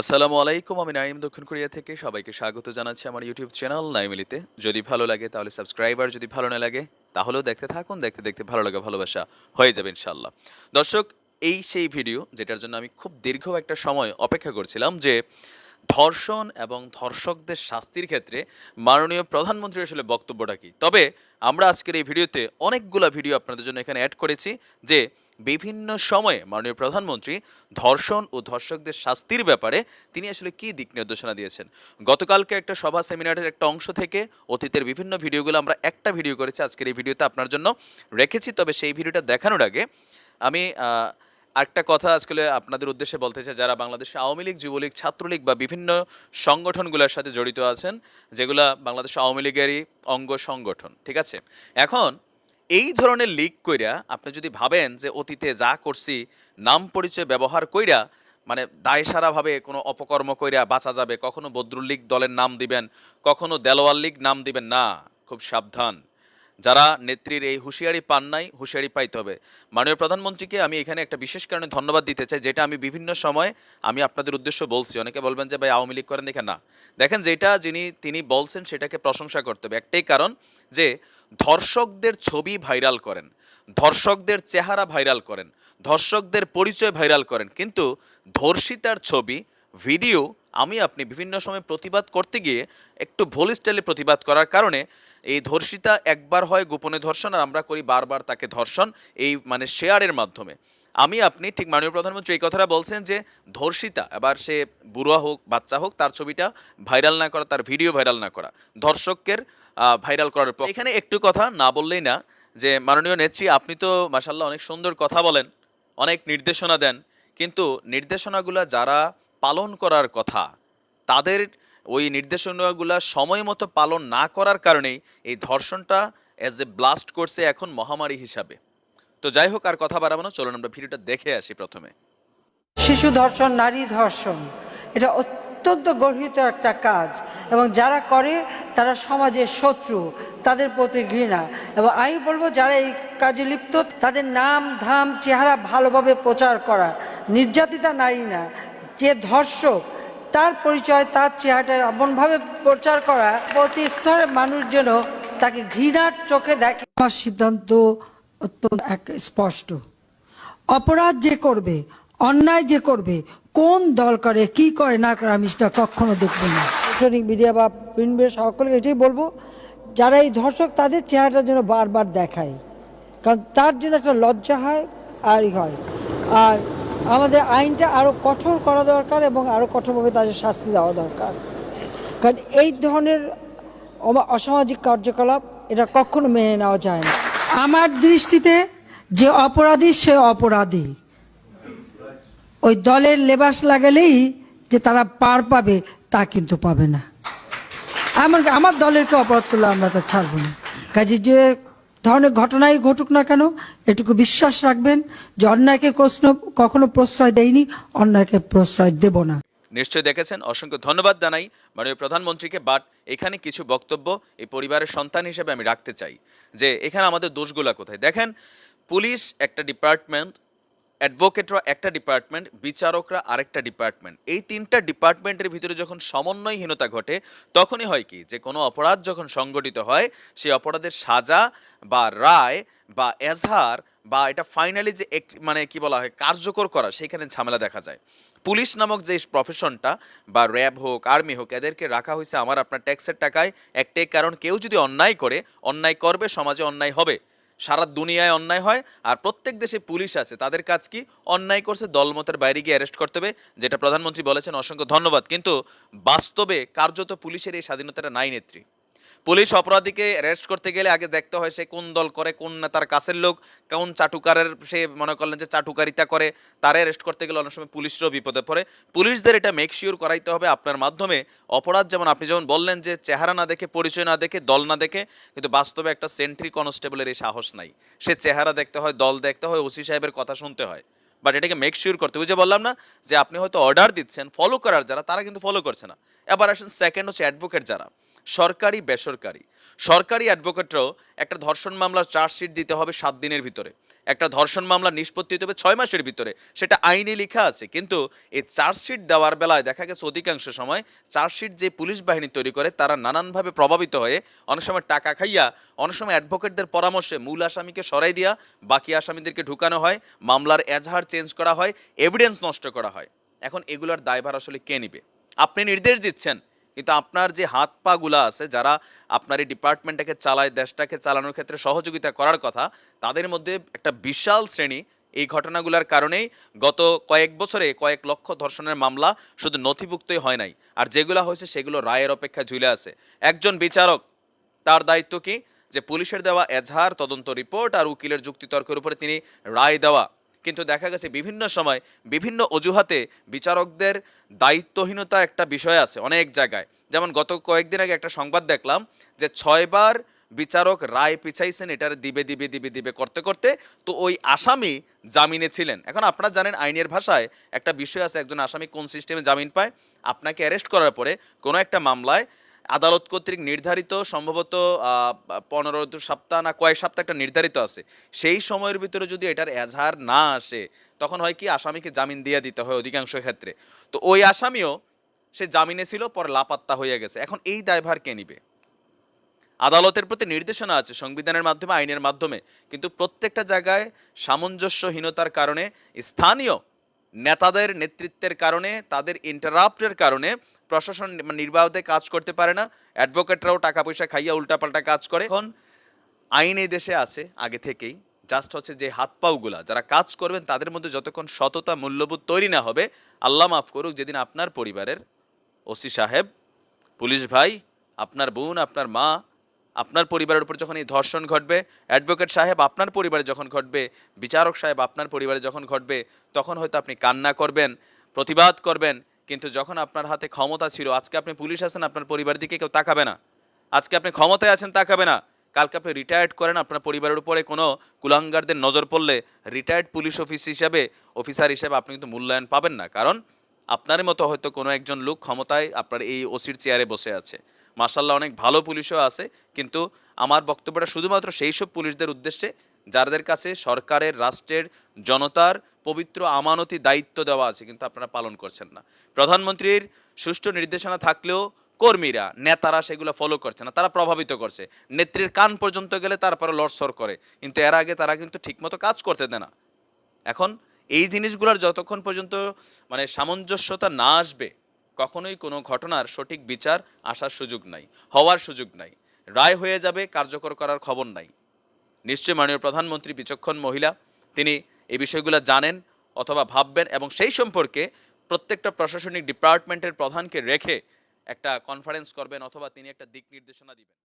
আসসালামু আলাইকুম, আমি নাইম দক্ষিণ কোরিয়া থেকে। সবাইকে স্বাগত জানাচ্ছি আমার ইউটিউব চ্যানেল নাইমিলিতে। যদি ভালো লাগে তাহলে সাবস্ক্রাইবার যদি ভালো না লাগে তাহলেও দেখতে থাকুন, দেখতে দেখতে ভালো লাগে, ভালোবাসা হয়ে যাবে ইনশাল্লাহ দর্শক, এই সেই ভিডিও যেটার জন্য আমি খুব দীর্ঘ একটা সময় অপেক্ষা করছিলাম যে ধর্ষণ এবং ধর্ষকদের শাস্তির ক্ষেত্রে মাননীয় প্রধানমন্ত্রী আসলে বক্তব্যটা কি? তবে আমরা আজকের এই ভিডিওতে অনেকগুলো ভিডিও আপনাদের জন্য এখানে অ্যাড করেছি যে বিভিন্ন সময়ে মাননীয় প্রধানমন্ত্রী ধর্ষণ ও ধর্ষকদের শাস্তির ব্যাপারে তিনি আসলে কি দিক নির্দেশনা দিয়েছেন? গতকালকে একটা সভা সেমিনারের একটা অংশ থেকে অতীতের বিভিন্ন ভিডিওগুলো আমরা একটা ভিডিও করেছি। আজকের এই ভিডিওতে আপনার জন্য রেখেছি। তবে সেই ভিডিওটা দেখানোর আগে আমি একটা কথা আজকে আপনাদের উদ্দেশ্যে বলতে চাই, যারা বাংলাদেশে আওয়ামী লীগ, যুবলীগ, ছাত্রলীগ বা বিভিন্ন সংগঠনগুলোর সাথে জড়িত আছেন, যেগুলা বাংলাদেশ আওয়ামী লীগেরই অঙ্গ সংগঠন, ঠিক আছে? এখন এই ধরনের লিক কইরা আপনি যদি ভাবেন যে অতীতে যা করছি, নাম পরিচয় ব্যবহার কইরা মানে দায়সারাভাবে কোনো অপকর্ম কইরা বাঁচা যাবে, কখনো বদরুল লীগ দলের নাম দিবেন, কখনো দেলোয়ার লীগ নাম দিবেন, না, খুব সাবধান। যারা নেত্রীর এই হুঁশিয়ারি পান নাই, হুঁশিয়ারি পাইতে হবে। মাননীয় প্রধানমন্ত্রীকে আমি এখানে একটা বিশেষ কারণে ধন্যবাদ দিতে চাই, যেটা আমি বিভিন্ন সময় আমি আপনাদের উদ্দেশ্য বলছি। অনেকে বলবেন যে, ভাই, আওয়ামী লীগ করেন দেখে না। দেখেন, যেটা যিনি, তিনি বলছেন সেটাকে প্রশংসা করতে হবে। একটাই কারণ যে, ধর্ষকদের ছবি ভাইরাল করেন, ধর্ষকদের চেহারা ভাইরাল করেন, ধর্ষকদের পরিচয় ভাইরাল করেন। কিন্তু ধর্ষিতার ছবি, ভিডিও আমি আপনি বিভিন্ন সময় প্রতিবাদ করতে গিয়ে একটু ভুল স্টাইলে প্রতিবাদ করার কারণে এই ধর্ষিতা একবার হয় গোপনে ধর্ষণ আর আমরা করি বারবার তাকে ধর্ষণ, এই মানে শেয়ারের মাধ্যমে। আমি, আপনি, ঠিক মাননীয় প্রধানমন্ত্রী এই কথাটা বলছেন যে ধর্ষিতা, এবার সে বুড়া হোক, বাচ্চা হোক, তার ছবিটা ভাইরাল না করা, তার ভিডিও ভাইরাল না করা। ধর্ষকের ভাইরাল করার পর এখানে একটু কথা না বললেই না, যে মাননীয় নেত্রী, আপনি তো মাসাল্লাহ অনেক সুন্দর কথা বলেন, অনেক নির্দেশনা দেন, কিন্তু নির্দেশনাগুলো যারা পালন করার কথা। তাদের ওই নির্দেশনাগুলো সময় মতো পালন না করার কারণেই এই ধর্ষণটা অ্যাজ এ ব্লাস্ট করছে এখন মহামারী হিসাবে। তো যাই হোক, আর কথা বাড়াবো চলুন আমরা ভিডিওটা দেখে আসি প্রথমে। শিশু ধর্ষণ, নারী ধর্ষণ, এটা অত্যন্ত গর্হিত একটা কাজ এবং যারা করে, তারা সমাজের শত্রু, তাদের প্রতি ঘৃণা এবং আমি বলব যারা এই কাজে লিপ্ত, তাদের নাম, ধাম, চেহারা ভালোভাবে প্রচার করা, নির্যাতিতা নারী না যে ধর্ষক, তার পরিচয়, তার চেহারাটা এমনভাবে প্রচার করা, প্রতি স্তরের মানুষ যেন তাকে ঘৃণার চোখে দেখে। আমার সিদ্ধান্ত অত্যন্ত এক স্পষ্ট। অপরাধ যে করবে, অন্যায় যে করবে, কোন দল করে, কি করে, না করে, আমি সেটা কখনো দেখব না। ইলেকট্রনিক মিডিয়া বা প্রিন্ট মিডিয়া সকলকে এটাই বলব, যারা এই ধর্ষক, তাদের চেহারাটা যেন বারবার দেখায়। কারণ তার জন্য একটা লজ্জা হয় আরই হয়। আর আমাদের আইনটা আরও কঠোর করা দরকার এবং আরও কঠোরভাবে তাদের শাস্তি দেওয়া দরকার। কারণ এই ধরনের অসামাজিক কার্যকলাপ এটা কখনো মেনে নেওয়া যায় না। আমার দৃষ্টিতে যে অপরাধী সে অপরাধী। ওই দলের লেবাস লাগালেই যে তারা পার পাবে তা কিন্তু পাবে না। আমার আমার দলের কেউ অপরাধ করলে আমরা তা ছাড়বো না। কাজে যে ধরনের ঘটনাই ঘটুক না কেন, এটুকু বিশ্বাস রাখবেন যে অন্যায়কে প্রশ্ন, কখনো প্রশ্রয় দেয়নি অন্যায়কে প্রশ্রয় দেব না। নিশ্চয় দেখেছেন, অসংখ্য ধন্যবাদ জানাই মাননীয় প্রধানমন্ত্রীকে, বাট এখানে কিছু বক্তব্য এই পরিবারের সন্তান হিসেবে আমি রাখতে চাই, যে এখানে আমাদের দোষগুলা কোথায়? দেখেন, পুলিশ একটা ডিপার্টমেন্ট অ্যাডভোকেটরা একটা ডিপার্টমেন্ট, বিচারকরা আরেকটা ডিপার্টমেন্ট। এই তিনটা ডিপার্টমেন্টের ভিতরে যখন সমন্বয়হীনতা ঘটে, তখনই হয় কি? যে কোনো অপরাধ যখন সংগঠিত হয়, সেই অপরাধের সাজা বা রায় বা এজহার বা এটা ফাইনালি যে এক- মানে কি বলা হয়, কার্যকর করা সেখানে ঝামেলা দেখা যায়। পুলিশ নামক যে প্রফেশনটা বা র্যাব হোক, আর্মি হোক, এদেরকে রাখা হয়েছে আমার আপনার ট্যাক্সের টাকায়। একটাই কারণ, কেউ যদি অন্যায় করে, অন্যায় করবে, সমাজে অন্যায় হবে। সারা দুনিয়ায় অন্যায় হয় আর প্রত্যেক দেশে পুলিশ আছে। তাদের কাজ কি? অন্যায় করছে দলমতের বাইরে গিয়ে অ্যারেস্ট করতে হবে, যেটা প্রধানমন্ত্রী বলেছেন। অসংখ্য ধন্যবাদ। কিন্তু বাস্তবে কার্যত পুলিশের এই স্বাধীনতাটা নাই নেত্রী। পুলিশ অপরাধীকে অ্যারেস্ট করতে গেলে আগে দেখতে হয় সে কোন দল করে, কোন নেতার কাছের লোক, কোন চাটুকারের সে মনে করলেন যে চাটুকারিতা করে, তারা অ্যারেস্ট করতে গেলে অনেক সময় পুলিশরাও বিপদে পড়ে। পুলিশদের এটা মেক শিওর করাইতে হবে আপনার মাধ্যমে। অপরাধ যেমন আপনি যেমন বললেন যে চেহারা না দেখে, পরিচয় না দেখে, দল না দেখে, কিন্তু বাস্তবে একটা সেন্ট্রি কনস্টেবলের এই সাহস নাই। সে চেহারা দেখতে হয়, দল দেখতে হয়, ওসি সাহেবের কথা শুনতে হয়। বাট এটাকে মেক শিওর করতে বুঝে বললাম না যে আপনি হয়তো অর্ডার দিচ্ছেন ফলো করার যারা, তারা কিন্তু ফলো করছে না। এবার আসেন সেকেন্ড হচ্ছে অ্যাডভোকেট যারা। সরকারি, বেসরকারি। সরকারি অ্যাডভোকেটরাও একটা ধর্ষণ মামলার চার্জশিট দিতে হবে সাত দিনের ভিতরে। একটা ধর্ষণ মামলা নিষ্পত্তি হতে হবে ছয় মাসের ভিতরে। সেটা আইনে লেখা আছে, কিন্তু এই চার্জশিট দেওয়ার বেলায় দেখা গেছে অধিকাংশ সময় চার্জশিট যে পুলিশ বাহিনী তৈরি করে, তারা নানানভাবে প্রভাবিত হয়ে অনেক সময় টাকা খাইয়া, অনেক সময় অ্যাডভোকেটদের পরামর্শে মূল আসামিকে সরাই দিয়া বাকি আসামিদেরকে ঢুকানো হয়, মামলার এজাহার চেঞ্জ করা হয় এভিডেন্স নষ্ট করা হয়। এখন এগুলার দায়ভার আসলে কে নিবে? আপনি নির্দেশ দিচ্ছেন কিন্তু আপনার যে হাত পাগুলা আছে, যারা আপনার এই ডিপার্টমেন্টটাকে চালায়, দেশটাকে চালানোর ক্ষেত্রে সহযোগিতা করার কথা, তাদের মধ্যে একটা বিশাল শ্রেণি। এই ঘটনাগুলোর কারণেই গত কয়েক বছরে কয়েক লক্ষ ধর্ষণের মামলা শুধু নথিভুক্তই হয় নাই। আর যেগুলো হয়েছে, সেগুলো রায়ের অপেক্ষা ঝুলে আছে। একজন বিচারক, তার দায়িত্ব কি? যে পুলিশের দেওয়া এজাহার, তদন্ত রিপোর্ট আর উকিলের যুক্তিতর্কের উপরে তিনি রায় দেওয়া। কিন্তু দেখা গেছে বিভিন্ন সময় বিভিন্ন অজুহাতে বিচারকদের দায়িত্বহীনতা একটা বিষয় আছে অনেক জায়গায়। যেমন গত কয়েকদিন আগে একটা সংবাদ দেখলাম যে ছয়বার বিচারক রায় পিছাইছেন, এটার দিবে দিবে দিবে দিবে করতে করতে। তো ওই আসামি জামিনে ছিলেন। এখন আপনারা জানেন আইনের ভাষায় একটা বিষয় আছে, একজন আসামি কোন সিস্টেমে জামিন পায়, আপনাকে অ্যারেস্ট করার পরে কোনো একটা মামলায় আদালত কর্তৃক নির্ধারিত সম্ভবত পনেরো দু সপ্তাহ না কয়েক সপ্তাহ একটা নির্ধারিত আছে। সেই সময়ের ভিতরে যদি এটার এজাহার না আসে, তখন হয় কি আসামিকে জামিন দিয়ে দিতে হয় অধিকাংশ ক্ষেত্রে। তো ওই আসামিও, সে জামিনে ছিল, পরে লাপাত্তা হয়ে গেছে। এখন এই দায়ভার কে নিবে? আদালতের প্রতি নির্দেশনা আছে সংবিধানের মাধ্যমে, আইনের মাধ্যমে। কিন্তু প্রত্যেকটা জায়গায় সামঞ্জস্যহীনতার কারণে, স্থানীয় নেতাদের নেতৃত্বের কারণে, তাদের ইন্টারাপ্টের কারণে প্রশাসন নির্বাহতে কাজ করতে পারে না, অ্যাডভোকেটরাও টাকা পয়সা খাইয়া উল্টাপাল্টা কাজ করে। এখন আইন এই দেশে আছে আগে থেকেই জাস্ট হচ্ছে যে হাত পাওগুলা যারা কাজ করবেন তাদের মধ্যে যতক্ষণ সততা মূল্যবোধ তৈরি না হবে, আল্লাহ মাফ করুক, যেদিন আপনার পরিবারের ওসি সাহেব, পুলিশ ভাই, আপনার বোন, আপনার মা, আপনার পরিবারের উপর যখন এই ধর্ষণ ঘটবে, অ্যাডভোকেট সাহেব আপনার পরিবারে যখন ঘটবে, বিচারক সাহেব আপনার পরিবারে যখন ঘটবে, তখন হয়তো আপনি কান্না করবেন, প্রতিবাদ করবেন কিন্তু যখন আপনার হাতে ক্ষমতা ছিল, আজকে আপনি পুলিশ আছেন, আপনার পরিবার দিকে কেউ তাকাবে না। আজকে আপনি ক্ষমতায় আছেন, তাকাবে না। কালকে আপনি রিটায়ার্ড করেন, আপনার পরিবারের উপরে কোনো কুলাঙ্গারদের নজর পড়লে রিটায়ার্ড পুলিশ অফিস হিসাবে অফিসার হিসাবে আপনি কিন্তু মূল্যায়ন পাবেন না। কারণ আপনার মতো হয়তো কোনো একজন লোক ক্ষমতায় আপনার এই ওসির চেয়ারে বসে আছে। মার্শাল্লাহ অনেক ভালো পুলিশও আছে। কিন্তু আমার বক্তব্যটা শুধুমাত্র সেই সব পুলিশদের উদ্দেশ্যে, যাদের কাছে সরকারের, রাষ্ট্রের, জনতার পবিত্র আমানতি দায়িত্ব দেওয়া আছে, কিন্তু আপনারা পালন করছেন না। প্রধানমন্ত্রীর সুষ্ঠু নির্দেশনা থাকলেও কর্মীরা, নেতারা সেগুলো ফলো করছে না, তারা প্রভাবিত করছে। নেত্রীর কান পর্যন্ত গেলে তারপরে লড়সড় করে, কিন্তু এর আগে তারা কিন্তু ঠিকমতো কাজ করতে দেয় না। এখন এই জিনিসগুলোর যতক্ষণ পর্যন্ত মানে সামঞ্জস্যতা না আসবে, কখনোই কোনো ঘটনার সঠিক বিচার আসার সুযোগ নাই, হওয়ার সুযোগ নাই, রায় হয়ে যাবে, কার্যকর করার খবর নাই। নিশ্চয় মাননীয় প্রধানমন্ত্রী বিচক্ষণ মহিলা, তিনি এই বিষয়গুলো জানেন অথবা ভাববেন এবং সেই সম্পর্কে প্রত্যেকটা প্রশাসনিক ডিপার্টমেন্টের প্রধানকে রেখে একটা কনফারেন্স করবেন অথবা তিনি একটা দিক নির্দেশনা দিবেন।